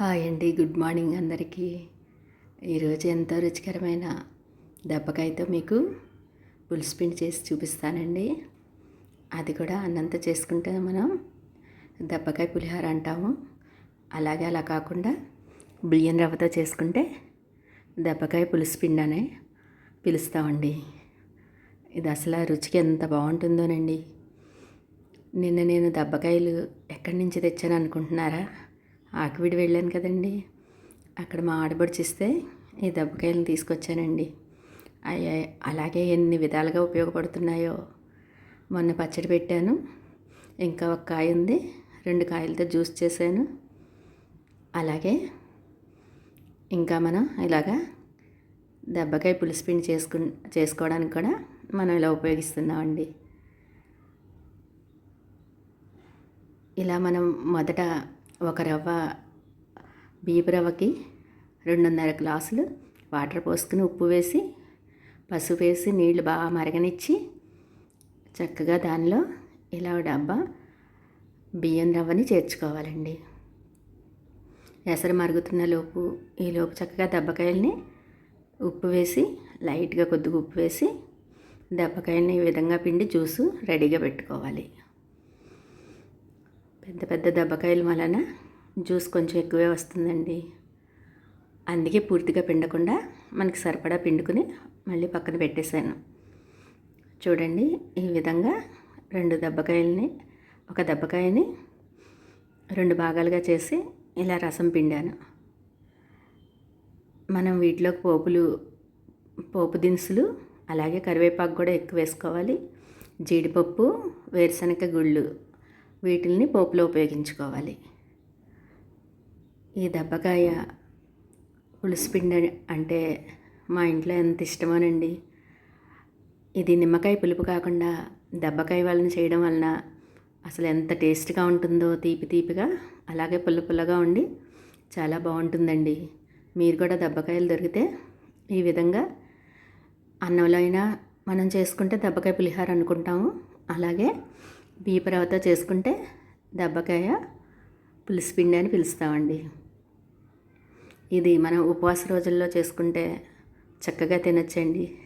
Hi అండి good morning అందరికీ. ఈరోజు ఎంతో రుచికరమైన దెబ్బకాయతో మీకు పులుసు పిండి చేసి చూపిస్తానండి. అది కూడా అన్నంత చేసుకుంటే మనం. దెబ్బకాయ పులిహోర అంటాము. అలాగే అలా కాకుండా బియ్యం రవ్వతో చేసుకుంటే దెబ్బకాయ పులుసు పిండి అనే పిలుస్తామండి. ఇది అసలు రుచికి ఎంత బాగుంటుందోనండి. నిన్న నేను దెబ్బకాయలు ఎక్కడి నుంచి తెచ్చాను అనుకుంటున్నారా? ఆకివీడి వెళ్ళాను కదండి. అక్కడ మా ఆడబడిచిస్తే ఈ దెబ్బకాయలను తీసుకొచ్చానండి. అయ్యా అలాగే ఎన్ని విధాలుగా ఉపయోగపడుతున్నాయో. మొన్న పచ్చడి పెట్టాను. ఇంకా ఒక కాయ ఉంది. రెండు కాయలతో జ్యూస్ చేశాను. అలాగే ఇంకా మనం ఇలాగా దెబ్బకాయ పులుసు పిండి చేసుకు చేసుకోవడానికి కూడా మనం ఇలా ఉపయోగిస్తున్నామండి. ఇలా మనం మొదట ఒక రవ్వ బియ్యపు రవ్వకి రెండున్నర గ్లాసులు వాటర్ పోసుకుని ఉప్పు వేసి పసుపు వేసి నీళ్ళు బాగా మరగనిచ్చి చక్కగా దానిలో ఇలా డబ్బా బియ్యం రవ్వని చేర్చుకోవాలండి. ఎసరు మరుగుతున్న లోపు ఈ లోపు చక్కగా దెబ్బకాయల్ని ఉప్పు వేసి లైట్గా కొద్దిగా ఉప్పు వేసి దెబ్బకాయల్ని ఈ విధంగా పిండి జ్యూసు రెడీగా పెట్టుకోవాలి. పెద్ద పెద్ద దెబ్బకాయల వలన జ్యూస్ కొంచెం ఎక్కువే వస్తుందండి. అందుకే పూర్తిగా పిండకుండా మనకి సరిపడా పిండుకుని మళ్ళీ పక్కన పెట్టేశాను. చూడండి ఈ విధంగా రెండు దెబ్బకాయలని ఒక దెబ్బకాయని రెండు భాగాలుగా చేసి ఇలా రసం పిండాను. మనం వీటిలోకి పోపులు పోపు దినుసులు అలాగే కరివేపాకు కూడా ఎక్కువ వేసుకోవాలి. జీడిపప్పు వేరుశనగ గుళ్ళు వీటిల్ని పోపులో ఉపయోగించుకోవాలి. ఈ దెబ్బకాయ పులుసుపిండి అంటే మా ఇంట్లో ఎంత ఇష్టమోనండి. ఇది నిమ్మకాయ పులుపు కాకుండా దెబ్బకాయ వాళ్ళని చేయడం వలన అసలు ఎంత టేస్ట్గా ఉంటుందో తీపి తీపిగా అలాగే పుల్ల పుల్లగా ఉండి చాలా బాగుంటుందండి. మీరు కూడా దెబ్బకాయలు దొరికితే ఈ విధంగా అన్నంలో అయినా మనం చేసుకుంటే దెబ్బకాయ పులిహార అనుకుంటాము. అలాగే బియ్యపు చేసుకుంటే దెబ్బకాయ పులుసు పిండి అని పిలుస్తామండి. ఇది మనం ఉపవాస రోజుల్లో చేసుకుంటే చక్కగా తినొచ్చండి.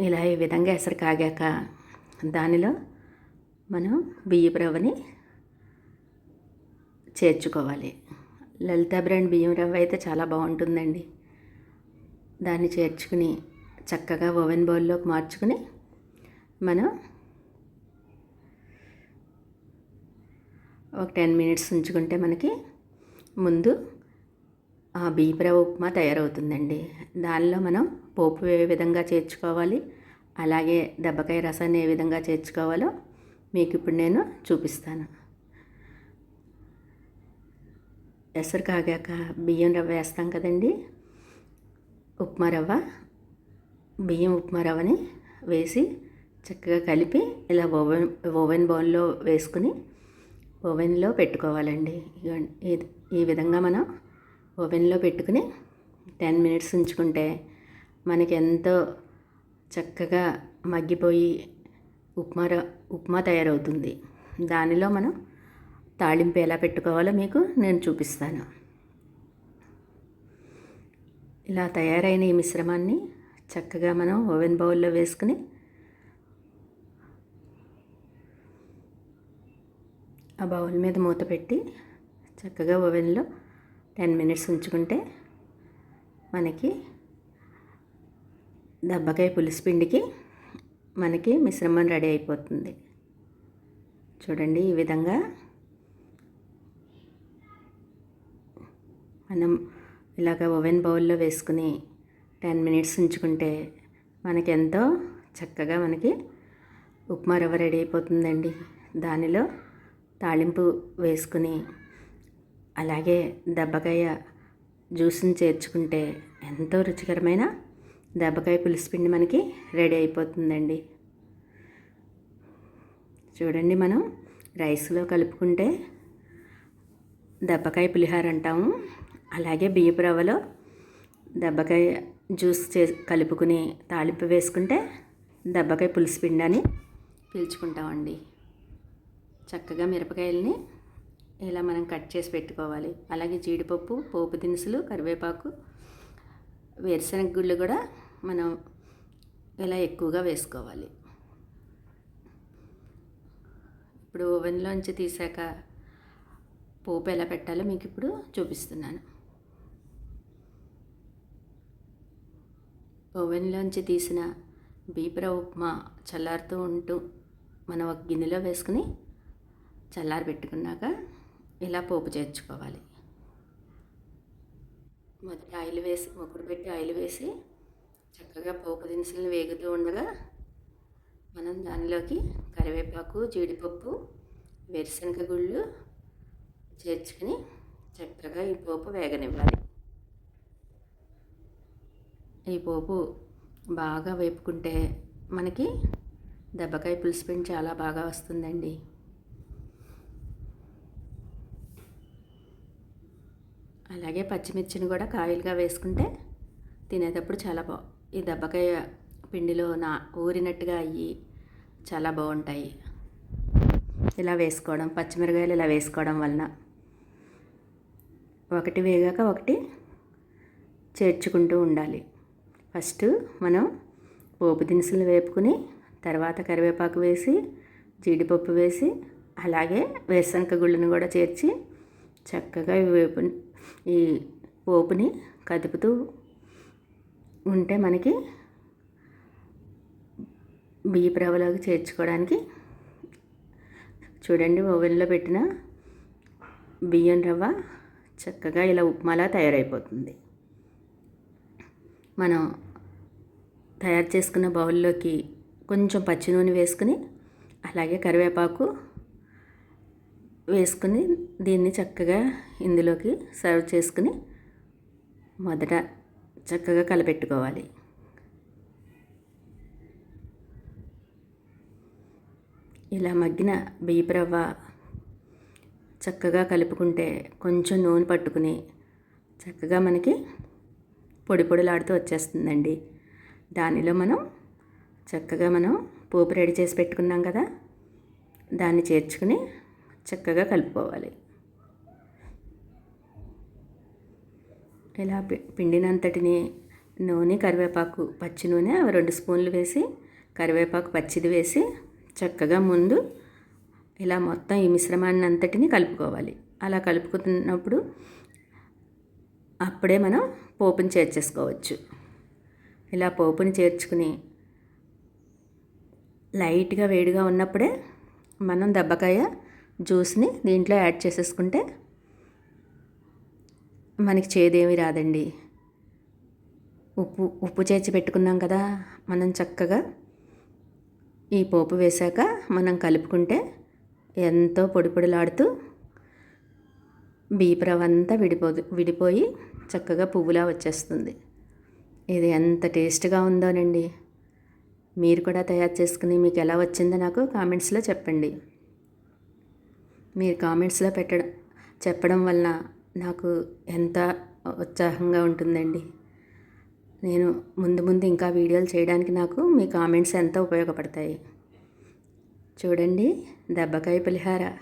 ఇలా ఈ విధంగా ఎసరు కాగాక దానిలో మనం బియ్యపు రవ్వని చేర్చుకోవాలి. లలిత బ్రాండ్ బియ్యం రవ్వ అయితే చాలా బాగుంటుందండి. దాన్ని చేర్చుకుని చక్కగా ఓవెన్ బౌల్లోకి మార్చుకుని మనం ఒక టెన్ మినిట్స్ ఉంచుకుంటే మనకి ముందు ఆ బీపరవ ఉప్మా తయారవుతుందండి. దానిలో మనం పోపు ఏ విధంగా చేర్చుకోవాలి అలాగే దెబ్బకాయ రసాన్ని ఏ విధంగా చేర్చుకోవాలో మీకు ఇప్పుడు నేను చూపిస్తాను. ఎసరు కాగాక బియ్యం రవ్వ వేస్తాం కదండి. ఉప్మా రవ్వ బియ్యం ఉప్మా రవ్వని వేసి చక్కగా కలిపి ఇలా ఓవెన్ ఓవెన్ బౌల్లో వేసుకుని ఓవెన్లో పెట్టుకోవాలండి. ఈ విధంగా మనం ఓవెన్లో పెట్టుకుని టెన్ మినిట్స్ ఉంచుకుంటే మనకి ఎంతో చక్కగా మగ్గిపోయి ఉప్మా ఉప్మా తయారవుతుంది. దానిలో మనం తాళింపు ఎలా పెట్టుకోవాలో మీకు నేను చూపిస్తాను. ఇలా తయారైన ఈ మిశ్రమాన్ని చక్కగా మనం ఓవెన్ బౌల్లో వేసుకుని ఆ బౌల్ మీద మూత పెట్టి చక్కగా ఓవెన్లో టెన్ మినిట్స్ ఉంచుకుంటే మనకి దెబ్బకాయ పులుసు పిండికి మనకి మిశ్రమం రెడీ అయిపోతుంది. చూడండి ఈ విధంగా మనం ఇలాగ ఓవెన్ బౌల్లో వేసుకుని టెన్ మినిట్స్ ఉంచుకుంటే మనకి ఎంతో చక్కగా మనకి ఉప్మా రవ్వ రెడీ అయిపోతుందండి. దానిలో తాళింపు వేసుకుని అలాగే దెబ్బకాయ జ్యూస్ని చేర్చుకుంటే ఎంతో రుచికరమైన దెబ్బకాయ పులుసుపిండి మనకి రెడీ అయిపోతుందండి. చూడండి మనం రైస్లో కలుపుకుంటే దెబ్బకాయ పులిహార అంటాము. అలాగే బియ్యపు రవ్వలో దెబ్బకాయ జ్యూస్ చే కలుపుకుని తాలింపు వేసుకుంటే దెబ్బకాయ పులుసు పిండి అని పీల్చుకుంటామండి. చక్కగా మిరపకాయల్ని ఇలా మనం కట్ చేసి పెట్టుకోవాలి. అలాగే జీడిపప్పు పోపు దినుసులు కరివేపాకు వేరుశనగ గుళ్ళు కూడా మనం ఇలా ఎక్కువగా వేసుకోవాలి. ఇప్పుడు ఓవెన్లోంచి తీసాక పోపు ఎలా పెట్టాలో మీకు ఇప్పుడు చూపిస్తున్నాను. ఓవెన్లోంచి తీసిన బీపర ఉప్మా చల్లారుతూ ఉంటూ మనం ఒక గిన్నెలో వేసుకుని చల్లారి పెట్టుకున్నాక ఇలా పోపు చేర్చుకోవాలి. మొదట ఆయిల్ వేసి మొక్కడు పెట్టి ఆయిల్ వేసి చక్కగా పోపు దినుసులను వేగుతూ ఉండగా మనం దానిలోకి కరివేపాకు జీడిపప్పు వేరుశనగ గుళ్ళు చేర్చుకుని చక్కగా ఈ పోపు వేగనివ్వాలి. ఈ పోపు బాగా వేపుకుంటే మనకి దెబ్బకాయ పులుసు పిండి చాలా బాగా వస్తుందండి. అలాగే పచ్చిమిర్చిని కూడా కాయలుగా వేసుకుంటే తినేటప్పుడు చాలా బా ఈ దెబ్బకాయ పిండిలో నా ఊరినట్టుగా అయ్యి చాలా బాగుంటాయి. ఇలా వేసుకోవడం పచ్చిమిరకాయలు ఇలా వేసుకోవడం వలన ఒకటి వేగాక ఒకటి చేర్చుకుంటూ ఉండాలి. ఫస్ట్ మనం పోపు దినుసులు వేపుకుని తర్వాత కరివేపాకు వేసి జీడిపప్పు వేసి అలాగే వేసనక గుళ్ళను కూడా చేర్చి చక్కగా వేపు ఈ పోపుని కదుపుతూ ఉంటే మనకి బియ్యపు రవ్వలోకి చేర్చుకోవడానికి చూడండి ఓవెన్లో పెట్టిన బియ్యం రవ్వ చక్కగా ఇలా ఉప్మాలా తయారైపోతుంది. మనం తయారు చేసుకున్న బౌల్లోకి కొంచెం పచ్చి నూనె వేసుకుని అలాగే కరివేపాకు వేసుకుని దీన్ని చక్కగా ఇందులోకి సర్వ్ చేసుకుని మొదట చక్కగా కలపెట్టుకోవాలి. ఇలా మగ్గిన బియ్యప్రవ్వ చక్కగా కలుపుకుంటే కొంచెం నూనె పట్టుకుని చక్కగా మనకి పొడి పొడిలాడుతూ వచ్చేస్తుందండి. దానిలో మనం చక్కగా మనం పోపు రెడీ చేసి పెట్టుకున్నాం కదా దాన్ని చేర్చుకుని చక్కగా కలుపుకోవాలి. ఇలా పిండినంతటిని నూనె కరివేపాకు పచ్చి నూనె రెండు స్పూన్లు వేసి కరివేపాకు పచ్చిది వేసి చక్కగా ముందు ఇలా మొత్తం ఈ మిశ్రమాన్ని అంతటిని కలుపుకోవాలి. అలా కలుపుకున్నప్పుడు అప్పుడే మనం పోపుని చేర్చేసుకోవచ్చు. ఇలా పోపుని చేర్చుకుని లైట్గా వేడిగా ఉన్నప్పుడే మనం దెబ్బకాయ జ్యూస్ని దీంట్లో యాడ్ చేసేసుకుంటే మనకి చేదేమి రాదండి. ఉప్పు ఉప్పు చేర్చి పెట్టుకున్నాం కదా మనం చక్కగా ఈ పోపు వేశాక మనం కలుపుకుంటే ఎంతో పొడి పొడిలాడుతూ బీప్రవంతా విడిపోదు విడిపోయి చక్కగా పువ్వులా వచ్చేస్తుంది. ఇది ఎంత టేస్ట్గా ఉందోనండి. మీరు కూడా తయారు చేసుకుని మీకు ఎలా వచ్చిందో నాకు కామెంట్స్లో చెప్పండి. మీరు కామెంట్స్లో పెట్టడం చెప్పడం వలన నాకు ఎంత ఉత్సాహంగా ఉంటుందండి. నేను ముందు ముందు ఇంకా వీడియోలు చేయడానికి నాకు మీ కామెంట్స్ ఎంతో ఉపయోగపడతాయి. చూడండి దెబ్బకాయ పులిహార.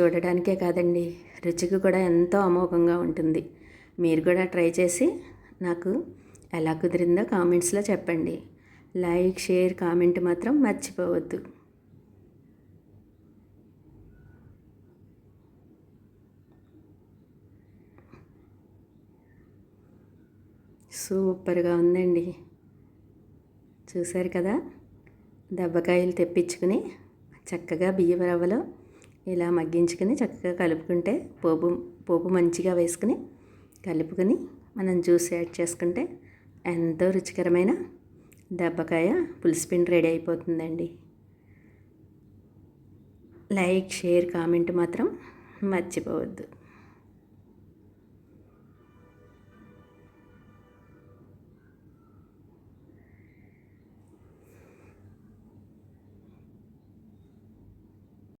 చూడడానికే కాదండి రుచికి కూడా ఎంతో అమోఘంగా ఉంటుంది. మీరు కూడా ట్రై చేసి నాకు ఎలా కుదిరిందో కామెంట్స్లో చెప్పండి. లైక్ షేర్ కామెంట్ మాత్రం మర్చిపోవద్దు. సూపర్గా ఉందండి. చూశారు కదా? దెబ్బకాయలు తెప్పించుకుని చక్కగా బియ్యం రవ్వలో ఇలా మగ్గించుకుని చక్కగా కలుపుకుంటే పోపు పోపు మంచిగా వేసుకుని కలుపుకొని మనం జ్యూస్ యాడ్ చేసుకుంటే ఎంతో రుచికరమైన దెబ్బకాయ పులిసిపిండి రెడీ అయిపోతుందండి. లైక్ షేర్ కామెంట్ మాత్రం మర్చిపోవద్దు.